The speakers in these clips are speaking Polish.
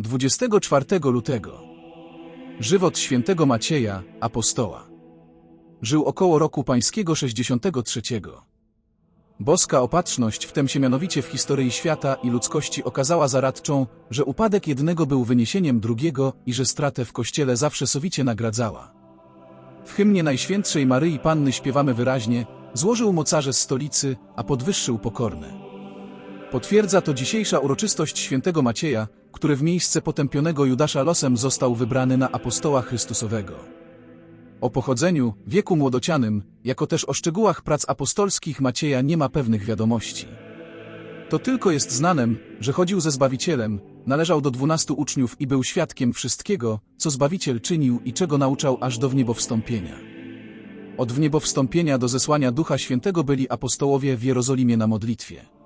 24 lutego. Żywot świętego Macieja, apostoła. Żył około roku pańskiego 63. Boska opatrzność wtem się mianowicie w historii świata i ludzkości okazała zaradczą, że upadek jednego był wyniesieniem drugiego i że stratę w kościele zawsze sowicie nagradzała. W hymnie Najświętszej Maryi Panny śpiewamy wyraźnie, złożył mocarze z stolicy, a podwyższył pokorne. Potwierdza to dzisiejsza uroczystość świętego Macieja, który w miejsce potępionego Judasza losem został wybrany na apostoła Chrystusowego. O pochodzeniu, wieku młodocianym, jako też o szczegółach prac apostolskich Macieja nie ma pewnych wiadomości. To tylko jest znanem, że chodził ze Zbawicielem, należał do dwunastu uczniów i był świadkiem wszystkiego, co Zbawiciel czynił i czego nauczał aż do wniebowstąpienia. Od wniebowstąpienia do zesłania Ducha Świętego byli apostołowie w Jerozolimie na modlitwie.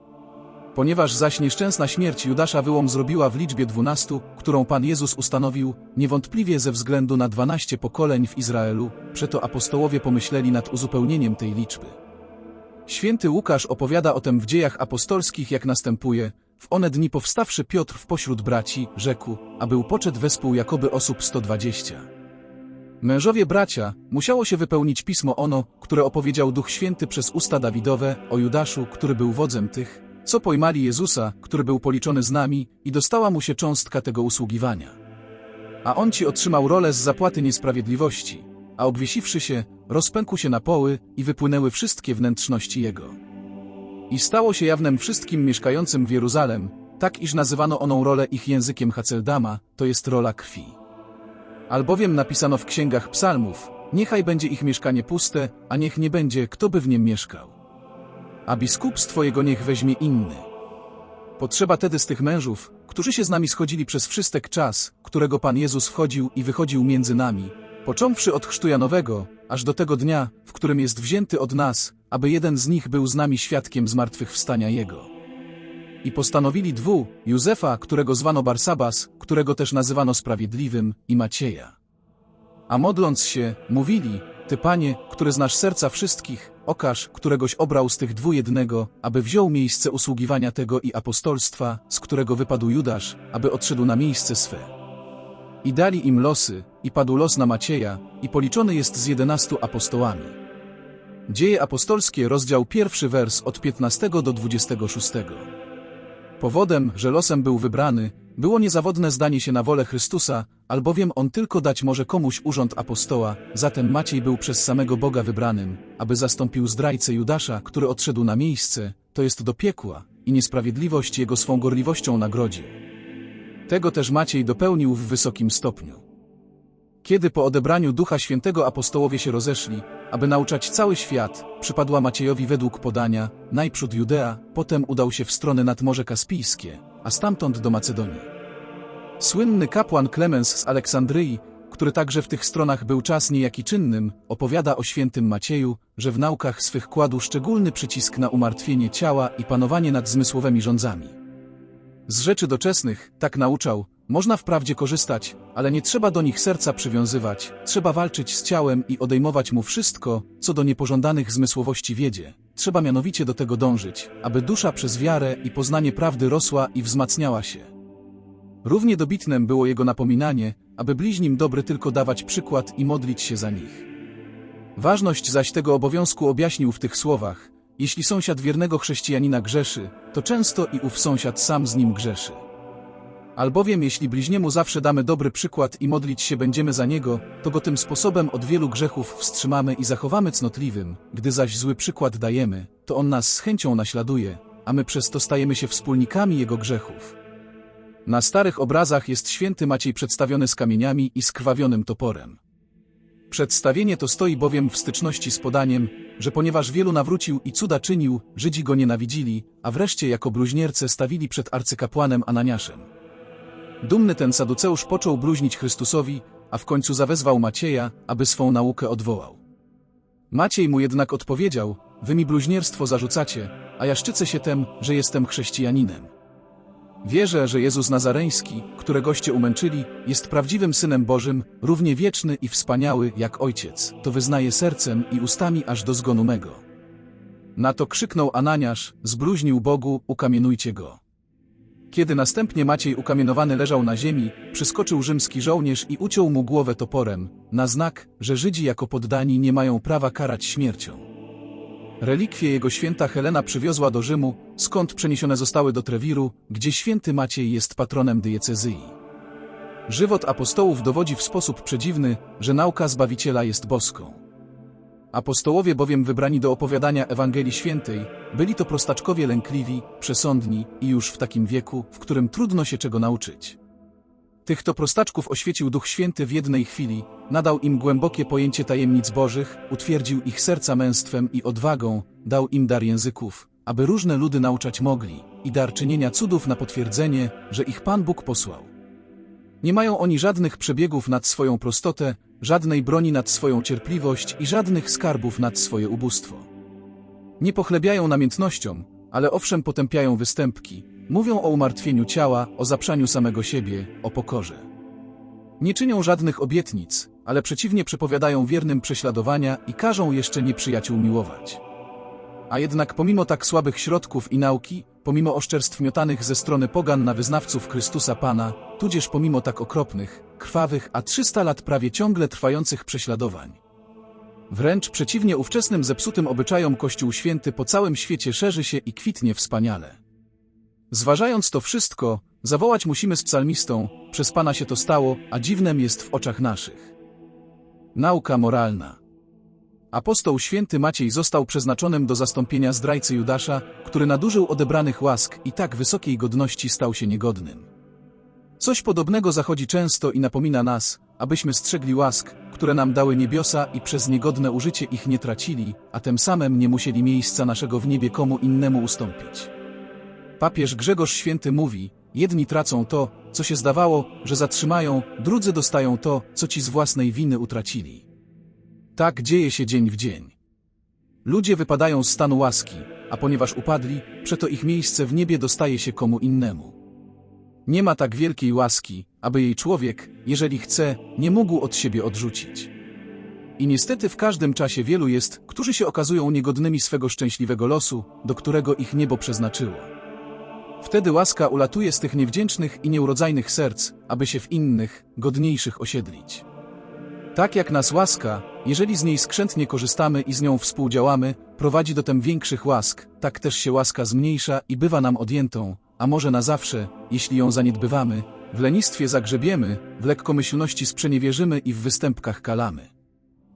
Ponieważ zaś nieszczęsna śmierć Judasza wyłom zrobiła w liczbie dwunastu, którą Pan Jezus ustanowił, niewątpliwie ze względu na dwanaście pokoleń w Izraelu, przeto apostołowie pomyśleli nad uzupełnieniem tej liczby. Święty Łukasz opowiada o tym w dziejach apostolskich jak następuje. W one dni powstawszy Piotr w pośród braci, rzekł, a był wespół jakoby osób 120. Mężowie bracia, musiało się wypełnić pismo ono, które opowiedział Duch Święty przez usta Dawidowe o Judaszu, który był wodzem tych, co pojmali Jezusa, który był policzony z nami i dostała mu się cząstka tego usługiwania. A on ci otrzymał rolę z zapłaty niesprawiedliwości, a obwiesiwszy się, rozpękł się na poły i wypłynęły wszystkie wnętrzności jego. I stało się jawnem wszystkim mieszkającym w Jeruzalem, tak iż nazywano oną rolę ich językiem Haceldama, to jest rola krwi. Albowiem napisano w księgach psalmów, niechaj będzie ich mieszkanie puste, a niech nie będzie, kto by w nim mieszkał a biskupstwo jego niech weźmie inny. Potrzeba tedy z tych mężów, którzy się z nami schodzili przez wszystek czas, którego Pan Jezus wchodził i wychodził między nami, począwszy od chrztu Janowego, aż do tego dnia, w którym jest wzięty od nas, aby jeden z nich był z nami świadkiem zmartwychwstania Jego. I postanowili dwu, Józefa, którego zwano Barsabas, którego też nazywano Sprawiedliwym, i Macieja. A modląc się, mówili, Ty Panie, który znasz serca wszystkich, okaż, któregoś obrał z tych dwu jednego, aby wziął miejsce usługiwania tego i apostolstwa, z którego wypadł Judasz, aby odszedł na miejsce swe. I dali im losy, i padł los na Macieja, i policzony jest z jedenastu apostołami. Dzieje apostolskie, rozdział pierwszy wers od 15 do 26. Powodem, że losem był wybrany, było niezawodne zdanie się na wolę Chrystusa, albowiem On tylko dać może komuś urząd apostoła, zatem Maciej był przez samego Boga wybranym, aby zastąpił zdrajcę Judasza, który odszedł na miejsce, to jest do piekła, i niesprawiedliwość jego swą gorliwością nagrodził. Tego też Maciej dopełnił w wysokim stopniu. Kiedy po odebraniu Ducha Świętego apostołowie się rozeszli, aby nauczać cały świat, przypadła Maciejowi według podania, najprzód Judea, potem udał się w stronę nad Morze Kaspijskie, a stamtąd do Macedonii. Słynny kapłan Klemens z Aleksandryi, który także w tych stronach był czas niejaki czynnym, opowiada o świętym Macieju, że w naukach swych kładł szczególny przycisk na umartwienie ciała i panowanie nad zmysłowymi rządzami. Z rzeczy doczesnych, tak nauczał, można wprawdzie korzystać, ale nie trzeba do nich serca przywiązywać, trzeba walczyć z ciałem i odejmować mu wszystko, co do niepożądanych zmysłowości wiedzie. Trzeba mianowicie do tego dążyć, aby dusza przez wiarę i poznanie prawdy rosła i wzmacniała się. Równie dobitnem było jego napominanie, aby bliźnim dobry tylko dawać przykład i modlić się za nich. Ważność zaś tego obowiązku objaśnił w tych słowach, jeśli sąsiad wiernego chrześcijanina grzeszy, to często i ów sąsiad sam z nim grzeszy. Albowiem jeśli bliźniemu zawsze damy dobry przykład i modlić się będziemy za niego, to go tym sposobem od wielu grzechów wstrzymamy i zachowamy cnotliwym, gdy zaś zły przykład dajemy, to on nas z chęcią naśladuje, a my przez to stajemy się wspólnikami jego grzechów. Na starych obrazach jest święty Maciej przedstawiony z kamieniami i skrwawionym toporem. Przedstawienie to stoi bowiem w styczności z podaniem, że ponieważ wielu nawrócił i cuda czynił, Żydzi go nienawidzili, a wreszcie jako bluźnierce stawili przed arcykapłanem Ananiaszem. Dumny ten Saduceusz począł bluźnić Chrystusowi, a w końcu zawezwał Macieja, aby swą naukę odwołał. Maciej mu jednak odpowiedział, wy mi bluźnierstwo zarzucacie, a ja szczycę się tem, że jestem chrześcijaninem. Wierzę, że Jezus Nazareński, któregoście umęczyli, jest prawdziwym Synem Bożym, równie wieczny i wspaniały jak Ojciec, to wyznaje sercem i ustami aż do zgonu mego. Na to krzyknął Ananiasz, zbluźnił Bogu, ukamienujcie go. Kiedy następnie Maciej ukamienowany leżał na ziemi, przyskoczył rzymski żołnierz i uciął mu głowę toporem, na znak, że Żydzi jako poddani nie mają prawa karać śmiercią. Relikwie jego święta Helena przywiozła do Rzymu, skąd przeniesione zostały do Trewiru, gdzie święty Maciej jest patronem diecezji. Żywot apostołów dowodzi w sposób przedziwny, że nauka Zbawiciela jest boską. Apostołowie bowiem wybrani do opowiadania Ewangelii Świętej, byli to prostaczkowie lękliwi, przesądni i już w takim wieku, w którym trudno się czego nauczyć. Tych to prostaczków oświecił Duch Święty w jednej chwili, nadał im głębokie pojęcie tajemnic bożych, utwierdził ich serca męstwem i odwagą, dał im dar języków, aby różne ludy nauczać mogli, i dar czynienia cudów na potwierdzenie, że ich Pan Bóg posłał. Nie mają oni żadnych przebiegów nad swoją prostotę, żadnej broni nad swoją cierpliwość i żadnych skarbów nad swoje ubóstwo. Nie pochlebiają namiętnością, ale owszem potępiają występki, mówią o umartwieniu ciała, o zaprzaniu samego siebie, o pokorze. Nie czynią żadnych obietnic, ale przeciwnie przepowiadają wiernym prześladowania i każą jeszcze nieprzyjaciół miłować. A jednak pomimo tak słabych środków i nauki, pomimo oszczerstw miotanych ze strony pogan na wyznawców Chrystusa Pana, tudzież pomimo tak okropnych, krwawych, a 300 lat prawie ciągle trwających prześladowań. Wręcz przeciwnie ówczesnym zepsutym obyczajom Kościół Święty po całym świecie szerzy się i kwitnie wspaniale. Zważając to wszystko, zawołać musimy z psalmistą, przez Pana się to stało, a dziwnem jest w oczach naszych. Nauka moralna. Apostoł święty Maciej został przeznaczonym do zastąpienia zdrajcy Judasza, który nadużył odebranych łask i tak wysokiej godności stał się niegodnym. Coś podobnego zachodzi często i napomina nas, abyśmy strzegli łask, które nam dały niebiosa i przez niegodne użycie ich nie tracili, a tym samym nie musieli miejsca naszego w niebie komu innemu ustąpić. Papież Grzegorz Święty mówi, jedni tracą to, co się zdawało, że zatrzymają, drudzy dostają to, co ci z własnej winy utracili. Tak dzieje się dzień w dzień. Ludzie wypadają z stanu łaski, a ponieważ upadli, przeto ich miejsce w niebie dostaje się komu innemu. Nie ma tak wielkiej łaski, aby jej człowiek, jeżeli chce, nie mógł od siebie odrzucić. I niestety w każdym czasie wielu jest, którzy się okazują niegodnymi swego szczęśliwego losu, do którego ich niebo przeznaczyło. Wtedy łaska ulatuje z tych niewdzięcznych i nieurodzajnych serc, aby się w innych, godniejszych osiedlić. Tak jak nas łaska, jeżeli z niej skrzętnie korzystamy i z nią współdziałamy, prowadzi do tem większych łask, tak też się łaska zmniejsza i bywa nam odjętą, a może na zawsze, jeśli ją zaniedbywamy, w lenistwie zagrzebiemy, w lekkomyślności sprzeniewierzymy i w występkach kalamy.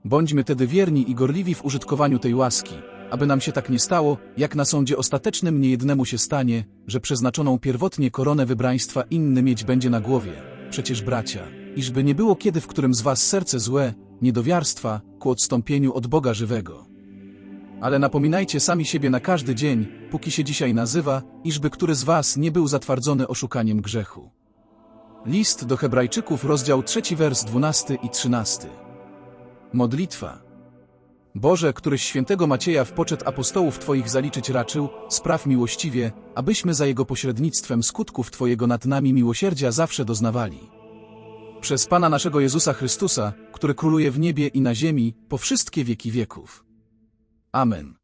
Bądźmy tedy wierni i gorliwi w użytkowaniu tej łaski, aby nam się tak nie stało, jak na sądzie ostatecznym niejednemu się stanie, że przeznaczoną pierwotnie koronę wybraństwa inny mieć będzie na głowie. Przecież bracia, iżby nie było kiedy w którym z was serce złe, niedowiarstwa, ku odstąpieniu od Boga żywego. Ale napominajcie sami siebie na każdy dzień, póki się dzisiaj nazywa, iżby który z was nie był zatwardzony oszukaniem grzechu. List do Hebrajczyków, rozdział 3, wers 12 i 13. Modlitwa. Boże, któryś świętego Macieja w poczet apostołów Twoich zaliczyć raczył, spraw miłościwie, abyśmy za jego pośrednictwem skutków Twojego nad nami miłosierdzia zawsze doznawali. Przez Pana naszego Jezusa Chrystusa, który króluje w niebie i na ziemi, po wszystkie wieki wieków. Amen.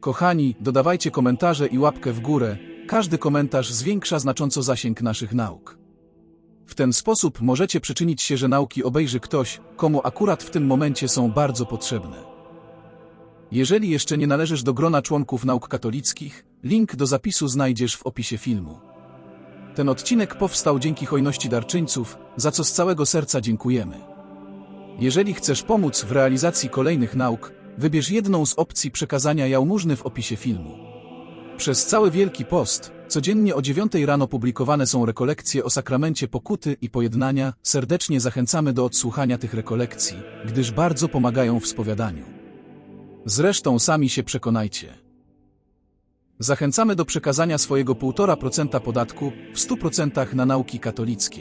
Kochani, dodawajcie komentarze i łapkę w górę, każdy komentarz zwiększa znacząco zasięg naszych nauk. W ten sposób możecie przyczynić się, że nauki obejrzy ktoś, komu akurat w tym momencie są bardzo potrzebne. Jeżeli jeszcze nie należysz do grona członków nauk katolickich, link do zapisu znajdziesz w opisie filmu. Ten odcinek powstał dzięki hojności darczyńców, za co z całego serca dziękujemy. Jeżeli chcesz pomóc w realizacji kolejnych nauk, wybierz jedną z opcji przekazania jałmużny w opisie filmu. Przez cały Wielki Post, codziennie o 9 rano publikowane są rekolekcje o sakramencie pokuty i pojednania. Serdecznie zachęcamy do odsłuchania tych rekolekcji, gdyż bardzo pomagają w spowiadaniu. Zresztą sami się przekonajcie. Zachęcamy do przekazania swojego 1,5% podatku w 100% na nauki katolickie.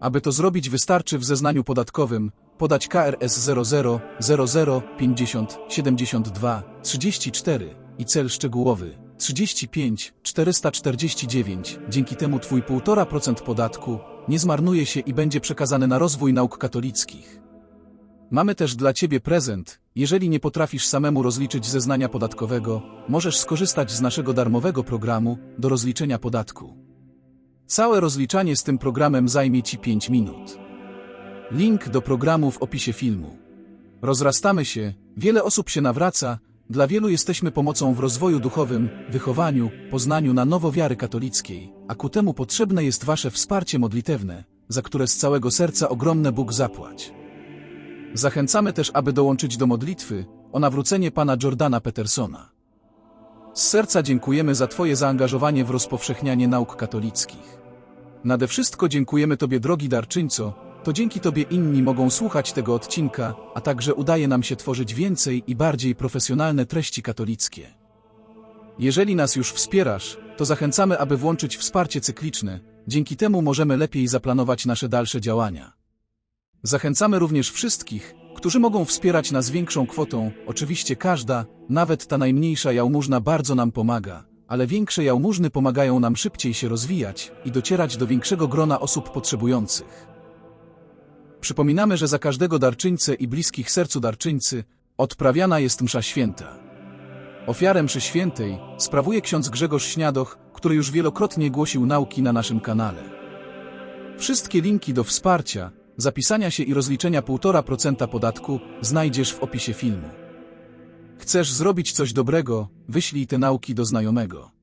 Aby to zrobić wystarczy w zeznaniu podatkowym podać KRS 00 00 50 72 34 i cel szczegółowy 35 449. Dzięki temu Twój 1,5% podatku nie zmarnuje się i będzie przekazany na rozwój nauk katolickich. Mamy też dla Ciebie prezent. Jeżeli nie potrafisz samemu rozliczyć zeznania podatkowego, możesz skorzystać z naszego darmowego programu do rozliczenia podatku. Całe rozliczanie z tym programem zajmie Ci 5 minut. Link do programu w opisie filmu. Rozrastamy się, wiele osób się nawraca, dla wielu jesteśmy pomocą w rozwoju duchowym, wychowaniu, poznaniu na nowo wiary katolickiej, a ku temu potrzebne jest Wasze wsparcie modlitewne, za które z całego serca ogromne Bóg zapłać. Zachęcamy też, aby dołączyć do modlitwy o nawrócenie pana Jordana Petersona. Z serca dziękujemy za Twoje zaangażowanie w rozpowszechnianie nauk katolickich. Nade wszystko dziękujemy Tobie, drogi darczyńco, to dzięki Tobie inni mogą słuchać tego odcinka, a także udaje nam się tworzyć więcej i bardziej profesjonalne treści katolickie. Jeżeli nas już wspierasz, to zachęcamy, aby włączyć wsparcie cykliczne, dzięki temu możemy lepiej zaplanować nasze dalsze działania. Zachęcamy również wszystkich, którzy mogą wspierać nas większą kwotą, oczywiście każda, nawet ta najmniejsza jałmużna bardzo nam pomaga, ale większe jałmużny pomagają nam szybciej się rozwijać i docierać do większego grona osób potrzebujących. Przypominamy, że za każdego darczyńcę i bliskich sercu darczyńcy odprawiana jest msza święta. Ofiarę mszy świętej sprawuje ksiądz Grzegorz Śniadoch, który już wielokrotnie głosił nauki na naszym kanale. Wszystkie linki do wsparcia, zapisania się i rozliczenia 1,5% podatku znajdziesz w opisie filmu. Chcesz zrobić coś dobrego? Wyślij te nauki do znajomego.